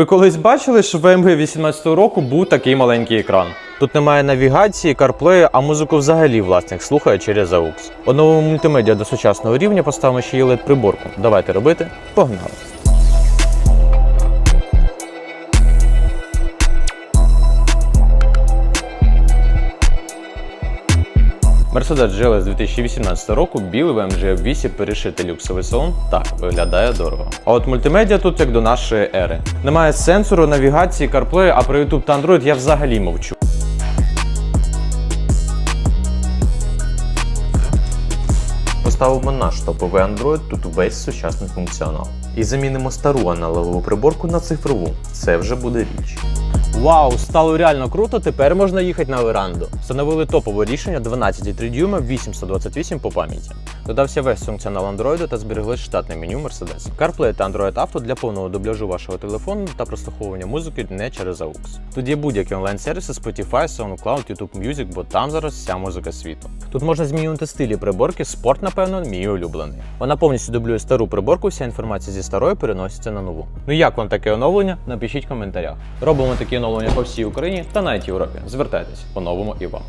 Ви колись бачили, що в BMW 18 року був такий маленький екран. Тут немає навігації, CarPlay, а музику взагалі власник слухає через AUX. У новому мультимедіа до сучасного рівня поставимо ще й led приборку. Давайте робити. Погнали! Mercedes GLS 2018 року білий VMG 8 перешитий люксовий салон. Так, виглядає дорого. А от мультимедіа тут як до нашої ери. Немає сенсору, навігації, CarPlay, а про YouTube та Android я взагалі мовчу. Поставимо наш топовий Android, тут весь сучасний функціонал. І замінимо стару аналогову приборку на цифрову. Це вже буде річ. Вау, стало реально круто, тепер можна їхати на веранду. Встановили топове рішення 12,3 дюйма 828 по пам'яті. Додався весь функціонал Android та зберегли штатне меню Mercedes. CarPlay та Android Auto для повного дубляжу вашого телефону та прослуховування музики не через AUX. Тут є будь-які онлайн-сервіси Spotify, SoundCloud, YouTube Music, бо там зараз вся музика світу. Тут можна змінювати стилі приборки, спорт, напевно, мій улюблений. Вона повністю дублює стару приборку, вся інформація зі старої переноситься на нову. Ну як вам таке оновлення? Напишіть в коментарях. Робимо такі оновлення по всій Україні та навіть Європі. Звертайтесь, по-новому і вам.